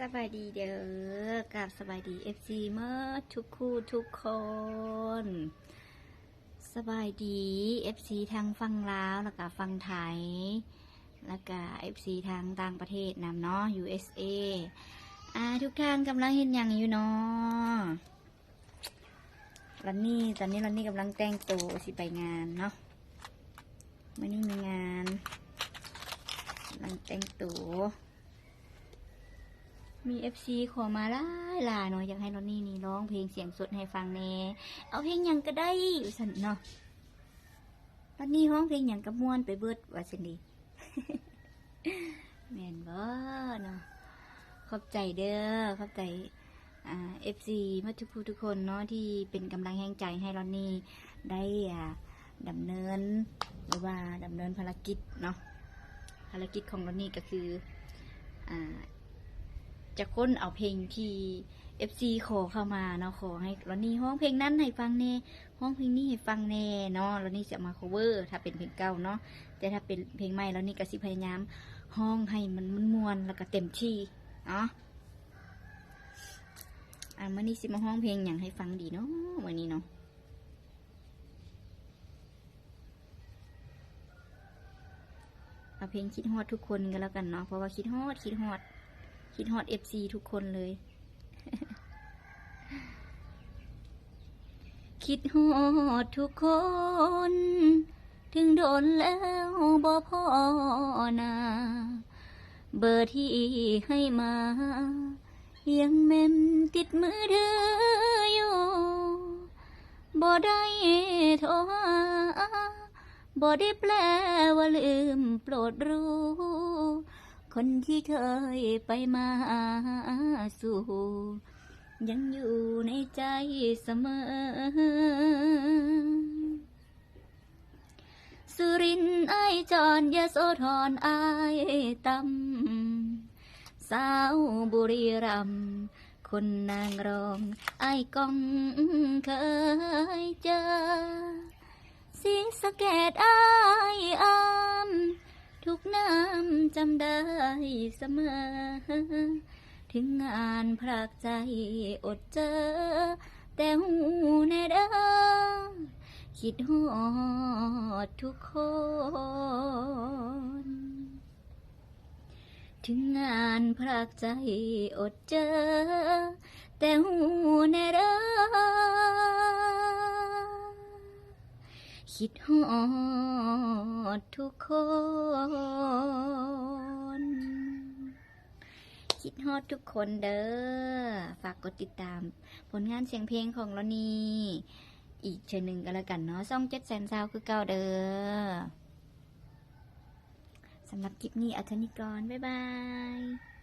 สบายดีเด้อกับสบายดีเอฟซีเมื่อทุกคู่ทุกคน สบายดีเอฟซีทางฟังลาวแล้วก็ฟังไทย แล้วก็เอฟซีทางต่างประเทศนำเนาะ USA อ่าทุกท่านกำลังเห็นอย่างอยู่เนาะรันนี่ตอนนี้รันนี่กำลังแต่งตัวสิไปงานเนาะไม่นี่มีงานกำลังแต่งตัว มีเอฟซีขอมาล่ายหลายเนาะอยากให้รอนนี่นี่ร้องเพลงเสียงสดให้ฟังแน่เอาเพลงยังก็ได้สันเนาะรอนนี่ร้องเพลงยังกระมวนไปเบิดว่าสันดีแมนบ่เนาะขอบใจเด้อขอบใจอ่าเอฟซีมาทุกผู้ทุกคนเนาะที่เป็นกำลังแห่งใจให้รอนนี่ได้อ่าดำเนินหรือว่าดำเนินภารกิจเนาะภารกิจของรอนนี่ก็คืออ่า จะค้นเอาเพลงที่ FC ขอเข้ามาเนาะขอให้รอนนี่ห้องเพลงนั้นให้ฟังแน่ห้องเพลงนี้ให้ฟังแน่เนาะรอนนี่จะมา cover ถ้าเป็นเพลงเก่าเนาะแต่ถ้าเป็นเพลงใหม่รอนนี่ก็สิพยายามห้องให้มันมันมวนแล้วก็เต็มที่เนาะอะมื่อนี้สิมาห้องเพลงอย่างให้ฟังดีเนาะวันนี้เนาะเอาเพลงคิดฮอดทุกคนกันแล้วกันเนาะเพราะว่าคิดฮอดคิดฮอด คิดฮอดเอฟซีทุกคนเลย คิดฮอดทุกคน ถึงโดนแล้วบ่พอนาเบอร์ที่ให้มายังเมมติดมือเธออยู่บ่ได้โทรหาบ่ได้แปลว่าลืมโปรดรู้ คนที่เคยไปมาสู่ยังอยู่ในใจเสมอ สุรินทร์ไอจอนยโสธรไอตำสาวบุรีรัมคนนางรองไอกองเคยเจอสีสะเกตไอายอามทุกน้ำ จำได้เสมอ ถึงงานพรากใจอดเจอ แต่หูแน่เด้อคิดฮอดทุกคน ถึงงานพรากใจอดเจอ แต่หูแน่เด้อ คิดฮอดทุกคน คิดฮอดทุกคนเด้อ ฝากกดติดตาม ผลงานเสียงเพลงของเรานี่อีกเชนหนึ่งก็แล้วกันเนาะซ่องเจ็ดแสนซาวคือเก่าเด้อสำหรับคลิปนี้อัธนิกรบ๊ายบาย